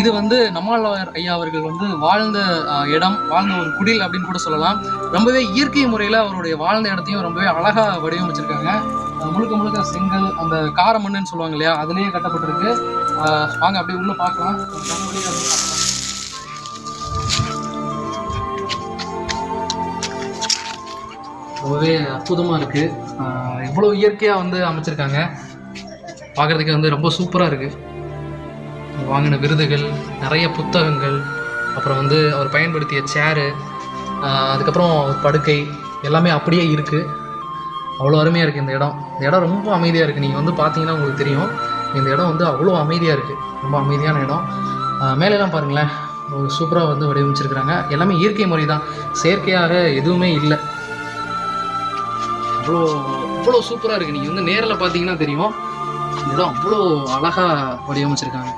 இது வந்து நம்மாழ்வார் ஐயா அவர்கள் வந்து வாழ்ந்த இடம் வாழ்ந்த ஒரு குடில் அப்படின்னு கூட சொல்லலாம். ரொம்பவே இயற்கை முறையில் அவருடைய வாழ்ந்த இடத்தையும் ரொம்பவே அழகாக வடிவமைச்சிருக்காங்க. முழுக்க முழுக்க செங்கல் அந்த கார மண்ணுன்னு சொல்லுவாங்க இல்லையா அதுலேயே கட்டப்பட்டிருக்கு. வாங்க அப்படியே உள்ள பார்க்கலாம். ரொம்பவே அற்புதமாக இருக்குது இவ்வளோ இயற்கையாக வந்து அமைச்சிருக்காங்க. பார்க்குறதுக்கு வந்து ரொம்ப சூப்பராக இருக்குது வாங்கின விருதுகள் நிறைய புத்தகங்கள் அப்புறம் வந்து அவர் பயன்படுத்திய சேரு அதுக்கப்புறம் படுக்கை எல்லாமே அப்படியே இருக்குது அவ்வளோ அருமையாக இருக்குது இந்த இடம். இந்த இடம் ரொம்ப அமைதியாக இருக்குது நீங்கள் வந்து பார்த்தீங்கன்னா உங்களுக்கு தெரியும். இந்த இடம் வந்து அவ்வளோ அமைதியாக இருக்குது ரொம்ப அமைதியான இடம். ஆஹ் மேலெல்லாம் பாருங்களேன். ஒரு சூப்பராக வந்து வடிவமைச்சிருக்கிறாங்க. எல்லாமே இயற்கை முறை தான். செயற்கையாக எதுவுமே இல்லை. அவ்வளோ அவ்வளோ சூப்பராக இருக்குது நீங்கள் வந்து நேரில் பார்த்தீங்கன்னா தெரியும். இடம். அவ்வளோ அழகாக வடிவமைச்சிருக்காங்க.